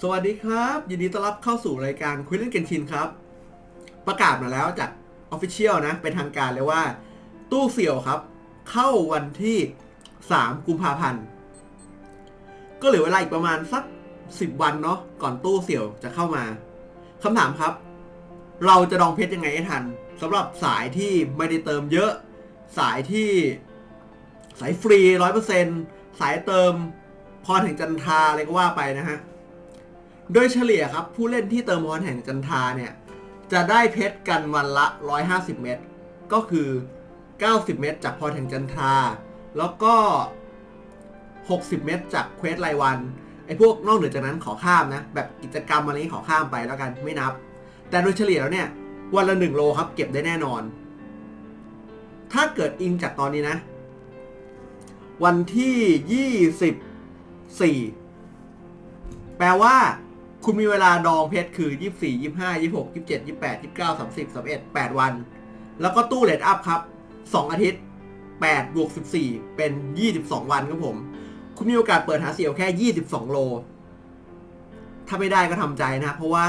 สวัสดีครับ ยินดีต้อนรับเข้าสู่รายการคุยเรื่องเกนชินครับ ประกาศมาแล้วจาก Official นะ เป็นทางการเลยว่า ตู้เสี่ยวครับ เข้าวันที่ 3 กุมภาพันธ์ ก็เหลือเวลาอีกประมาณสัก 10 วันเนาะก่อนตู้เสี่ยวจะเข้ามาคำถามครับ เราจะดองเพชรยังไงให้ทันสำหรับสายที่ไม่ได้เติมเยอะ สายที่สายฟรีร้อยเปอร์เซ็นสายเติมพรแห่งจันทาอะไรก็ว่าไปนะฮะ โดยเฉลี่ยครับ ผู้เล่นที่เติมพรแห่งจันทาเนี่ย จะได้เพชรกันวันละ 150 เม็ดก็คือ 90 เม็ดจากพรแห่งจันทา แล้วก็ 60 เม็ดจากเควสรายวันไอ้พวกนอกเหนือจากนั้นขอข้ามนะ แบบกิจกรรมอะไรนี้ขอข้ามไปแล้วกันไม่นับ แต่โดยเฉลี่ยแล้วเนี่ย วันละ 1 โลครับ เก็บได้แน่นอน ถ้าเกิดอิงจากตอนนี้นะ วันที่ 24 แปลว่า คุณมีเวลาดองเพชรคือ 24 25 26 27 28 29 30 31 8 วัน แล้วก็ตู้เลดอัพครับ 2 อาทิตย์ 8 บวก 14 เป็น 22 วันครับผม คุณมีโอกาสเปิดหาเสียวแค่ 22 โล ถ้าไม่ได้ก็ทำใจนะ เพราะว่า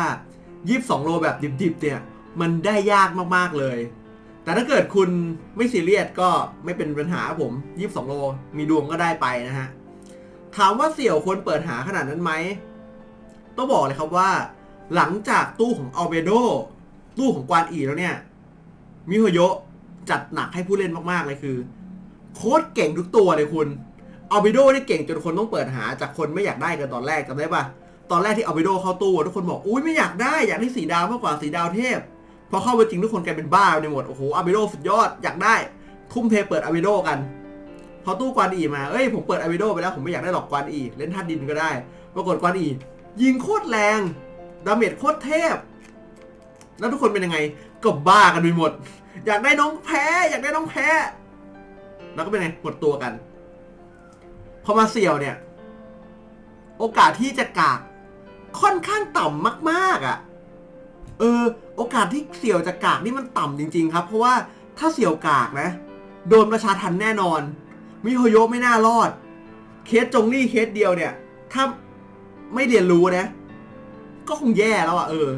22 โลแบบดิบๆ เนี่ย มันได้ยากมากๆ เลย แต่ถ้าเกิดคุณไม่ซีเรียสก็ไม่เป็นปัญหาครับผม 22 โล มีดวงก็ได้ไปนะฮะ ถามว่าเสี่ยวควรเปิดหาขนาดนั้นไหม ต้องบอกเลยครับว่า หลังจากตู้ของอัลเบโดตู้ของกวานอีแล้วเนี่ยมิโฮโยจัดหนักให้ผู้เล่นมากๆเลยคือ โคตรเก่งทุกตัวเลยคุณอัลเบโดนี่เก่งจนคนต้องเปิดหาจากคนไม่อยากได้กันตอนแรกจำได้ปะตอนแรกที่อัลเบโดเข้าตู้ทุกคนบอกอุ้ยไม่อยากได้อยากได้สีดาวมากกว่าสีดาวเทพพอเข้าไปจริงทุกคนกลายเป็นบ้าในหมดโอ้โหอาเบโดสุดยอดอยากได้ ทุ่มเทเปิดอาเบโดกันพอตู้กวนอีมา เอ้ยผมเปิดอาเบโดไปแล้วผมไม่อยากได้หรอกกวนอี เล่นท่าดินก็ได้ ปรากฏกวนอี ยิงโคตรแรง ดาเมจโคตรเทพ แล้วทุกคนเป็นยังไง ก็บ้ากันไปหมด อยากได้น้องแพ้ อยากได้น้องแพ้ แล้วก็เป็นไงหมดตัวกัน พอมาเสี่ยวเนี่ย โอกาสที่จะกากค่อนข้างต่ำมากๆอะ เออ โอกาสที่เสี่ยวจะกากนี่มันต่ำจริง ๆ ครับ เพราะว่าถ้าเสี่ยวกากนะ โดนประชาทันแน่นอน มิโฮโยไม่น่ารอด เคสจงลี่เคสเดียวเนี่ย ถ้า ไม่เรียนรู้นะ ก็คงแย่แล้วอะเออ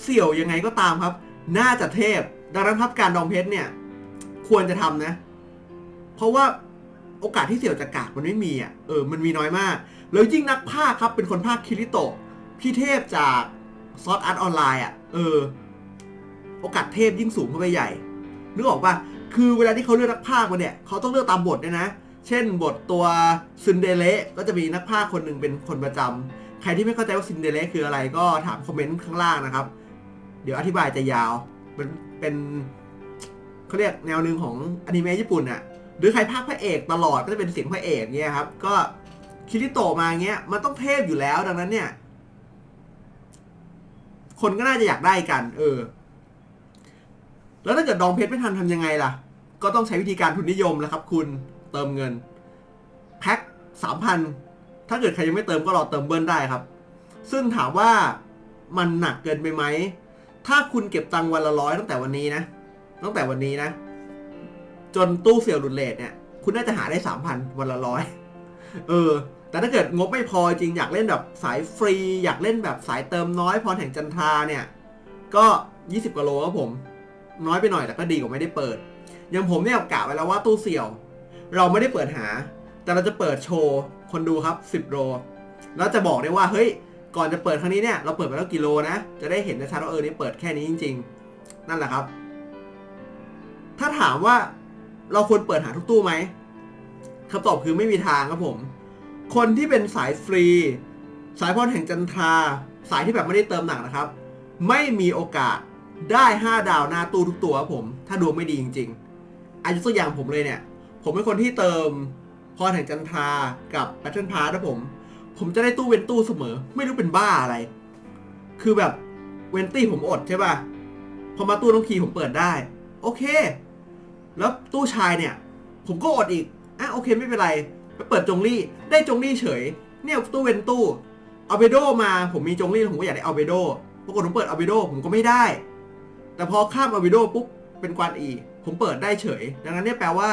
เสี่ยวยังไงก็ตามครับ น่าจะเทพ ดังนั้นครับการดองเพชรเนี่ย ควรจะทำนะ เพราะว่าโอกาสที่เสี่ยวจะกากมันไม่มีอะเออมันมีน้อยมาก แล้วยิ่งนักภาคครับเป็นคนภาคคิริโตะพี่เทพจากซอสอาร์ตออนไลน์อะเออ โอกาสเทพยิ่งสูงเข้าไปใหญ่นึกออกปะคือเวลาที่เขาเลือกนักพากย์มาเนี่ยเขาต้องเลือกตามบทด้วยนะ เช่นบทตัวซินเดเลก็จะมีนักพากย์คนหนึ่งเป็นคนประจำ ใครที่ไม่เข้าใจว่าซินเดเลคืออะไรก็ถามคอมเมนต์ข้างล่างนะครับ เดี๋ยวอธิบายจะยาวเป็นเป็นเขาเรียกแนวหนึ่งของอนิเมะญี่ปุ่นอะหรือใครพากย์พระเอกตลอดก็จะเป็นเสียงพระเอกเนี่ยครับ ก็คิริโตะมาเงี้ยมันต้องเทพอยู่แล้วดังนั้นเนี่ย คนก็น่าจะอยากได้กัน เออ แล้วถ้าเกิดดองเพชรไม่ทันทำยังไงล่ะ ก็ต้องใช้วิธีการทุนนิยมแล้วครับ คุณเติมเงิน แพ็คสามพัน ถ้าเกิดใครยังไม่เติมก็รอเติมเบิ้ลได้ครับ ซึ่งถามว่ามันหนักเกินไปไหม ถ้าคุณเก็บตังค์วันละร้อยตั้งแต่วันนี้นะ ตั้งแต่วันนี้นะ จนตู้เสี่ยวหลุดเลทเนี่ย คุณน่าจะหาได้สามพันวันละร้อย เออ แต่ถ้าเกิดงบไม่พอจริงอยากเล่นแบบสายฟรี อยากเล่นแบบสายเติมน้อยพรแห่งจันทราเนี่ย ก็ 20กว่าโลครับผม น้อยไปหน่อยแต่ก็ดีกว่าไม่ได้เปิด อย่างผมเนี่ยกะไว้แล้วว่าตู้เสี่ยว เราไม่ได้เปิดหา แต่เราจะเปิดโชว์ คนดูครับ 10 โล แล้วจะบอกได้ว่าเฮ้ย ก่อนจะเปิดครั้งนี้เนี่ย เราเปิดไปแล้วกี่โลนะ จะได้เห็นชัดว่าเออนี่เปิดแค่นี้จริง ๆ นั่นแหละครับ ถ้าถามว่าเราควรเปิดหาทุกตู้ไหมคำตอบคือไม่มีทางครับผม คนที่เป็นสายฟรี สายพรแห่งจันทรา สายที่แบบไม่ได้เติมหนักนะครับ ไม่มีโอกาสได้ 5 ดาวหน้าตู้ทุกตัวครับผม ถ้าดวงไม่ดีจริง ๆอายุตัวอย่างผมเลยเนี่ย ผมเป็นคนที่เติม พรแห่งจันทรากับแพทเทิร์นพาร์นะผม ผมจะได้ตู้เวนตู้เสมอ ไม่รู้เป็นบ้าอะไร คือแบบเวนตี้ผมอดใช่ป่ะ พอมาตู้น้องคีผมเปิดได้ โอเค แล้วตู้ชายเนี่ย ผมก็อดอีก อะโอเคไม่เป็นไรไปเปิดจงลี่ ได้จงลี่เฉย เนี่ยตู้เวนตู้เอาเบโดมาผมมีจงลี่ผมก็อยากได้เอาเบโดปรากฏผมเปิดเอาเบโดผมก็ไม่ได้ แต่พอข้ามเอาเบโดปุ๊บเป็นกวนอี ผมเปิดได้เฉย ดังนั้นเนี่ยแปลว่า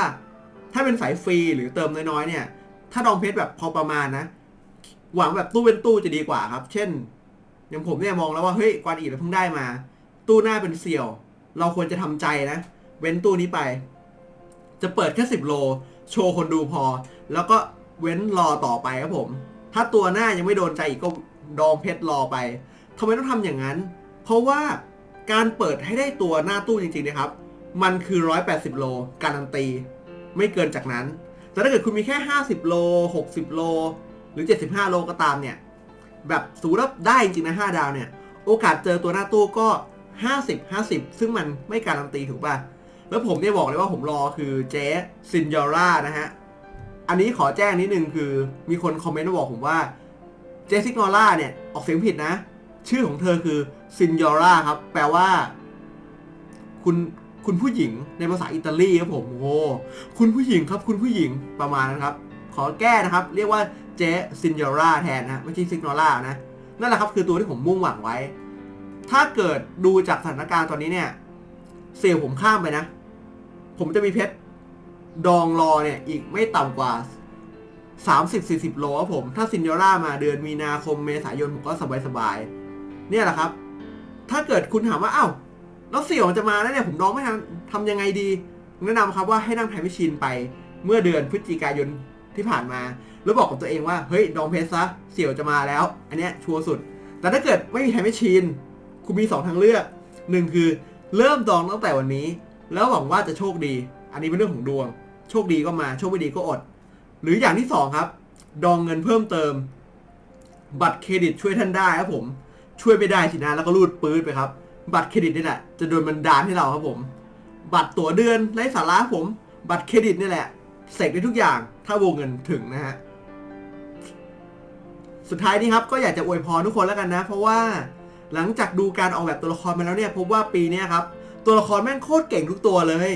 ถ้าเป็นสายฟรีหรือเติมน้อยๆเนี่ย ถ้าดองเพชรแบบพอประมาณนะ หวังแบบตู้เว้นตู้จะดีกว่าครับ เช่น อย่างผมเนี่ยมองแล้วว่าเฮ้ยกวานอีเราเพิ่งได้มา ตู้หน้าเป็นเสี่ยว เราควรจะทำใจนะ เว้นตู้นี้ไป จะเปิดแค่สิบโล โชว์คนดูพอ แล้วก็เว้นรอต่อไปครับผม ถ้าตัวหน้ายังไม่โดนใจอีกก็ดองเพชรรอไปทำไมต้องทำอย่างนั้น เพราะว่าการเปิดให้ได้ตัวหน้าตู้จริงๆนะครับ มันคือ 180 โล การันตี ไม่เกินจากนั้น แต่ถ้าเกิดคุณมีแค่ 50 โล 60 โล หรือ 75 โลก็ตามเนี่ย แบบสูรับได้จริงนะ 5 ดาวเนี่ย โอกาสเจอตัวหน้าตู้ก็ 50 50 ซึ่งมันไม่การันตีถูกป่ะ แล้วผมเนี่ยบอกเลยว่าผมรอคือเจ๊ซินยอร่านะฮะ อันนี้ขอแจ้งนิดนึงคือมีคนคอมเมนต์มาบอกผมว่าเจซิกนอร่าเนี่ย ออกเสียงผิดนะ ชื่อของเธอคือซินยอร่าครับ แปลว่า คุณ คุณผู้หญิงในภาษาอิตาลีครับผมโอ้คุณผู้หญิงครับ คุณผู้หญิงประมาณนั้นครับ ขอแก้นะครับ เรียกว่าเจซินยอร่าแทนนะไม่ใช่ซิกนอร่านะนั่นแหละครับคือตัวที่ผมมุ่งหวังไว้ ถ้าเกิดดูจากสถานการณ์ตอนนี้เนี่ยเซลผมข้ามไปนะ ผมจะมีเพชรดองรอเนี่ยอีกไม่ต่ำกว่า 30-40 โลครับผม ถ้าซินยอร่ามาเดือนมีนาคมเมษายนผมก็สบายๆเนี่ยแหละครับ ถ้าเกิดคุณถามว่าอ้าว แล้วเสี่ยวมันจะมาแล้วเนี่ยผมดองไม่ทันทำยังไงดีแนะนำครับว่าให้นั่งไทม์แมชชีนไปเมื่อเดือนพฤศจิกายนที่ผ่านมา แล้วบอกกับตัวเองว่าเฮ้ยดองเพชรซะเสี่ยวจะมาแล้ว อันเนี้ยชัวร์สุด แต่ถ้าเกิดไม่มีไทม์แมชชีนคุณมีสองทางเลือกหนึ่งคือเริ่มดองตั้งแต่วันนี้ แล้วหวังว่าจะโชคดี อันนี้เป็นเรื่องของดวง โชคดีก็มาโชคไม่ดีก็อด หรืออย่างที่สองครับ ดองเงินเพิ่มเติม บัตรเครดิตช่วยท่านได้ครับผมช่วยไม่ได้สินะแล้วก็รูดปื๊ดไปครับ บัตรเครดิตนี่แหละ จะโดนบันดาลให้เราครับผม บัตรตั๋วเดือนไร้สาระผม บัตรเครดิตนี่แหละเสกได้ทุกอย่าง ถ้าวงเงินถึงนะฮะ สุดท้ายนี้ครับก็อยากจะอวยพรทุกคนแล้วกันนะ เพราะว่าหลังจากดูการออกแบบตัวละครมาแล้วเนี่ยพบว่าปีนี้ครับ ตัวละครแม่งโคตรเก่งทุกตัวเลย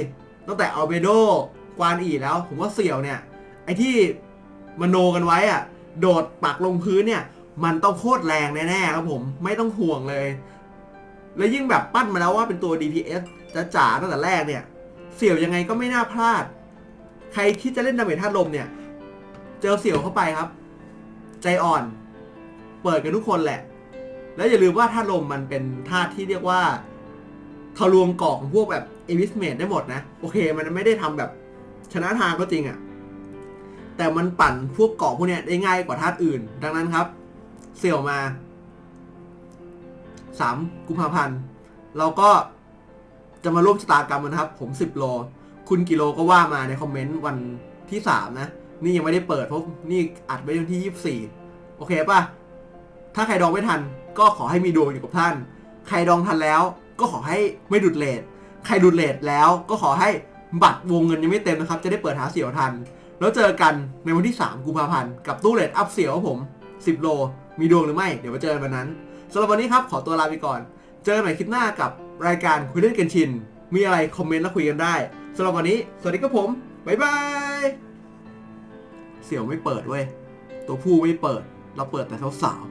ตั้งแต่อัลเบโดกวานอีแล้ว ผมว่าเสี่ยวเนี่ย ไอที่มโนกันไว้อะโดดปักลงพื้นเนี่ย มันต้องโคตรแรงแน่ๆครับผม ไม่ต้องห่วงเลย แล้วยิ่งแบบปั้นมาแล้วว่าเป็นตัว DPS จะจ๋าตั้งแต่แรกเนี่ย เสี่ยวยังไงก็ไม่น่าพลาด ใครคิดจะเล่นดาเมจธาตุลมเนี่ย เจอเสี่ยวเข้าไปครับ ใจอ่อน เปิดกันทุกคนแหละ แล้วอย่าลืมว่าธาตุลมมันเป็นธาตุที่เรียกว่าทะลวงกาะของพวกแบบเอวิสเมดได้หมดนะ โอเค มันไม่ได้ทำแบบชนะทางก็จริงอะแต่มันปั่นพวกเกาะพวกเนี้ยได้ง่ายกว่าธาตุอื่น ดังนั้นครับ เสี่ยวมา สามกุมภาพันธ์ เราก็จะมาร่วมชะตากรรมกันนะครับ ผมสิบโล คุณกิโลก็ว่ามาในคอมเมนต์วันที่สามนะ นี่ยังไม่ได้เปิดเพราะนี่อัดไว้วันที่ยี่สิบสี่โอเคป่ะ ถ้าใครดองไม่ทัน ก็ขอให้มีดวงอยู่กับท่าน ใครดองทันแล้วก็ขอให้ไม่ดุดเลทใครดุดเลทแล้วก็ขอให้บัตรวงเงินยังไม่เต็มนะครับ จะได้เปิดหาเสี่ยวทัน แล้วเจอกันในวันที่ 3 กุมภาพันธ์กับตู้เลทอัพเสี่ยวผม 10 โล มีดวงหรือไม่ เดี๋ยวมาเจอกันวันนั้น สำหรับวันนี้ครับขอตัวลาไปก่อน เจอกันใหม่คลิปหน้ากับรายการคุยเล่นกันชิน มีอะไรคอมเมนต์แล้วคุยกันได้สำหรับวันนี้ สวัสดีครับผม บ๊ายบาย เสี่ยวไม่เปิดเว้ย ตัวผู้ไม่เปิด เราเปิดแต่สาว